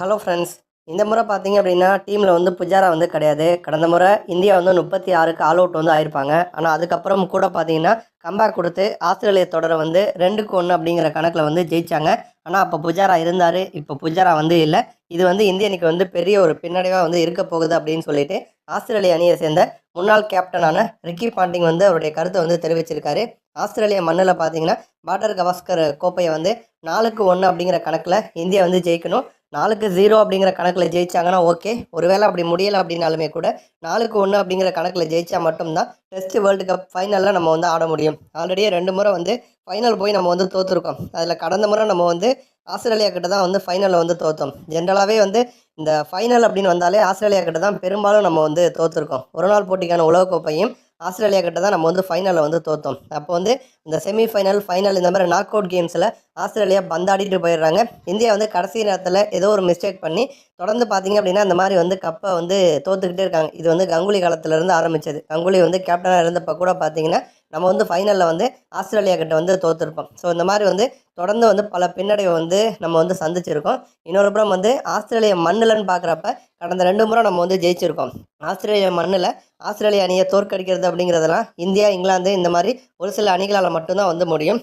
Hello friends இந்த முறை பார்த்தீங்க அப்படின்னா டீமில் வந்து புஜாரா வந்து கிடையாது. கடந்த முறை இந்தியா வந்து முப்பத்தி ஆறுக்கு ஆல் அவுட் வந்து ஆயிருப்பாங்க. ஆனால் அதுக்கப்புறம் கூட பார்த்தீங்கன்னா கம்பேக் கொடுத்து ஆஸ்திரேலிய தொடரை வந்து ரெண்டுக்கு ஒன்று அப்படிங்கிற கணக்கில் வந்து ஜெயிச்சாங்க. ஆனால் அப்போ புஜாரா இருந்தார். இப்போ புஜாரா வந்து இல்லை. இது வந்து இந்திய அணிக்கு வந்து பெரிய ஒரு பின்னடைவாக வந்து இருக்க போகுது அப்படின்னு சொல்லிட்டு ஆஸ்திரேலிய அணியை சேர்ந்த முன்னாள் கேப்டனான ரிக்கி பாண்டிங் வந்து அவருடைய கருத்தை வந்து தெரிவிச்சிருக்காரு. ஆஸ்திரேலிய மண்ணில் பார்த்தீங்கன்னா பார்டர் கவாஸ்கர் கோப்பையை வந்து நாலுக்கு ஒன்று அப்படிங்கிற கணக்கில் இந்தியா வந்து ஜெயிக்கணும். நாலுக்கு ஜீரோ அப்படிங்கிற கணக்கில் ஜெயிச்சாங்கன்னா ஓகே. ஒருவேளை அப்படி முடியலை அப்படின்னாலுமே கூட நாலுக்கு ஒன்று அப்படிங்கிற கணக்கில் ஜெயிச்சா மட்டும்தான் டெஸ்ட் வேர்ல்டு கப் ஃபைனலில் நம்ம வந்து ஆட முடியும். ஆல்ரெடியே ரெண்டு முறை வந்து ஃபைனல் போய் நம்ம வந்து தோற்றுருக்கோம் அதில் கடந்த முறை நம்ம வந்து ஆஸ்திரேலியா கிட்ட தான் வந்து ஃபைனலில் வந்து தோற்றோம் ஜென்ரலாகவே வந்து இந்த ஃபைனல் அப்படின்னு வந்தாலே ஆஸ்திரேலியா கிட்ட தான் பெரும்பாலும் நம்ம வந்து தோற்றுருக்கோம் ஒரு நாள் போட்டிக்கான உலகக்கோப்பையும் ஆஸ்திரேலியா கிட்ட தான் நம்ம வந்து ஃபைனலில் வந்து தோற்றோம் அப்போ வந்து இந்த செமிஃபைனல் ஃபைனல் இந்த மாதிரி நாக் அவுட் கேம்ஸில் ஆஸ்திரேலியா பந்தாடிட்டு போயிடுறாங்க. இந்தியா வந்து கடைசி நேரத்தில் ஏதோ ஒரு மிஸ்டேக் பண்ணி தொடர்ந்து பார்த்தீங்க அப்படின்னா இந்த மாதிரி வந்து கப்பை வந்து தோத்துக்கிட்டே இருக்காங்க. இது வந்து கங்குலி காலத்துலேருந்து ஆரம்பிச்சது. கங்குலி வந்து கேப்டனாக இருந்தப்போ கூட பார்த்தீங்கன்னா நம்ம வந்து ஃபைனலில் வந்து ஆஸ்திரேலியா கிட்ட வந்து தோற்றுருப்போம் ஸோ இந்த மாதிரி வந்து தொடர்ந்து வந்து பல பின்னடைவை வந்து நம்ம வந்து சந்திச்சிருக்கோம். இன்னொரு புறம் வந்து ஆஸ்திரேலிய மண்ணில்னு பார்க்குறப்ப கடந்த ரெண்டு முறை நம்ம வந்து ஜெயிச்சிருக்கோம். ஆஸ்திரேலிய மண்ணில் ஆஸ்திரேலிய அணியை தோற்கடிக்கிறது அப்படிங்கிறதெல்லாம் இந்தியா இங்கிலாந்து இந்த மாதிரி ஒரு சில அணிகளால் மட்டும்தான் வந்து முடியும்.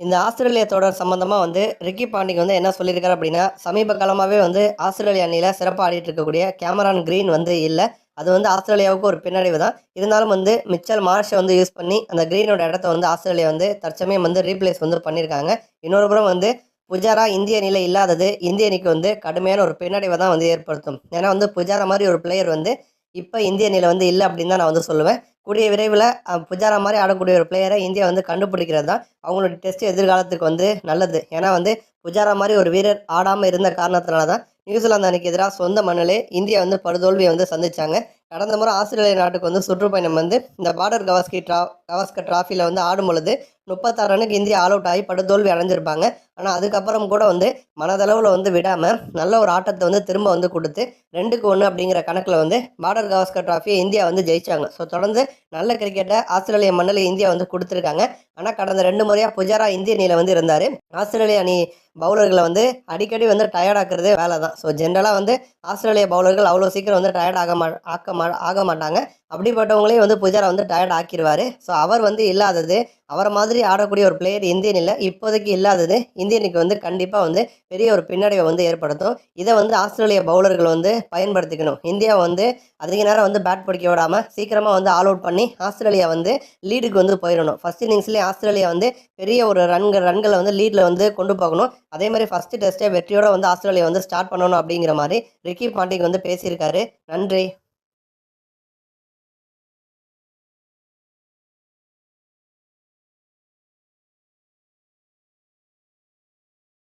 இந்த ஆஸ்திரேலிய தொடர் சம்மந்தமாக வந்து ரிக்கி பாண்டிங் வந்து என்ன சொல்லியிருக்காரு அப்படின்னா சமீப காலமாகவே வந்து ஆஸ்திரேலிய அணியில் சிறப்பாக ஆடிட்டு இருக்கக்கூடிய கேமரான் கிரீன் வந்து இல்லை. அது வந்து ஆஸ்திரேலியாவுக்கு ஒரு பின்னடைவு தான். இருந்தாலும் வந்து மிச்சல் மார்ஷை வந்து யூஸ் பண்ணி அந்த கிரீனோட இடத்த வந்து ஆஸ்திரேலியா வந்து தற்சமயம் வந்து ரீப்ளேஸ் வந்து பண்ணியிருக்காங்க. இன்னொரு புறம் வந்து புஜாரா இந்திய அணியில் இல்லாதது இந்திய அணிக்கு வந்து கடுமையான ஒரு பின்னடைவை தான் வந்து ஏற்படுத்தும். ஏன்னா வந்து புஜாரா மாதிரி ஒரு பிளேயர் வந்து இப்போ இந்திய அணியில் வந்து இல்லை அப்படின்னு தான் நான் வந்து சொல்லுவேன். கூடிய விரைவில் புஜாரா மாதிரி ஆடக்கூடிய ஒரு பிளேயரை இந்தியா வந்து கண்டுபிடிக்கிறது தான் அவங்களோட டெஸ்ட் எதிர்காலத்துக்கு வந்து நல்லது. ஏன்னா வந்து புஜாரா மாதிரி ஒரு வீரர் ஆடாமல் இருந்த காரணத்தினால தான் நியூசிலாந்து அணிக்கு எதிராக சொந்த மண்ணிலே இந்தியா வந்து படுதோல்வியை வந்து சந்திச்சாங்க. கடந்த முறை ஆஸ்திரேலிய நாட்டுக்கு வந்து சுற்றுப்பயணம் வந்து இந்த பார்டர் கவாஸ்கி ட்ரா கவாஸ்கர் ட்ராஃபியில் வந்து ஆடும் பொழுது முப்பத்தாறு ரனுக்கு இந்தியா ஆல் அவுட் ஆகி படுதோல்வி அடைஞ்சிருப்பாங்க. ஆனால் அதுக்கப்புறம் கூட வந்து மனதளவில் வந்து விடாமல் நல்ல ஒரு ஆட்டத்தை வந்து திரும்ப வந்து கொடுத்து ரெண்டுக்கு ஒன்று அப்படிங்கிற கணக்கில் வந்து பார்டர் கவாஸ்கர் ட்ராஃபியை இந்தியா வந்து ஜெயித்தாங்க ஸோ தொடர்ந்து நல்ல கிரிக்கெட்டை ஆஸ்திரேலிய மண்ணில் இந்தியா வந்து கொடுத்துருக்காங்க. ஆனால் கடந்த ரெண்டு முறையாக புஜாரா இந்திய அணியில் வந்து இருந்தார். ஆஸ்திரேலிய அணி பவுலர்களை வந்து அடிக்கடி வந்து டயர்ட் ஆக்குறதே வேலை தான் ஸோ ஜென்ரலாக வந்து ஆஸ்திரேலிய பவுலர்கள் அவ்வளோ சீக்கிரம் வந்து டயர்ட் ஆக மா ஆக்க மா ஆக மாட்டாங்க. அப்படிப்பட்டவங்களையும் வந்து புஜாரா வந்து டயர்ட் ஆக்கிடுவார் ஸோ அவர் வந்து இல்லாதது அவரை மாதிரி ஆடக்கூடிய ஒரு பிளேயர் இந்தியன் இல்லை இப்போதைக்கு இல்லாதது இந்தியனுக்கு வந்து கண்டிப்பாக வந்து பெரிய ஒரு பின்னடைவை வந்து ஏற்படுத்தும். இதை வந்து ஆஸ்திரேலிய பவுலர்கள் வந்து பயன்படுத்திக்கணும். இந்தியா வந்து அதிக நேரம் வந்து பேட் பிடிக்க விடாமல் சீக்கிரமாக வந்து ஆல் அவுட் பண்ணி ஆஸ்திரேலியா வந்து லீடுக்கு வந்து போயிடணும். ஃபஸ்ட் இன்னிங்ஸ்லேயே ஆஸ்திரேலியா வந்து பெரிய ஒரு ரன்கள் ரன்களை வந்து லீடில் வந்து கொண்டு போகணும். அதே மாதிரி ஃபஸ்ட்டு டெஸ்ட்டே வெற்றியோட வந்து ஆஸ்திரேலியா வந்து ஸ்டார்ட் பண்ணணும் அப்படிங்கிற மாதிரி ரிக்கி பாண்டிக் வந்து பேசியிருக்காரு. நன்றி.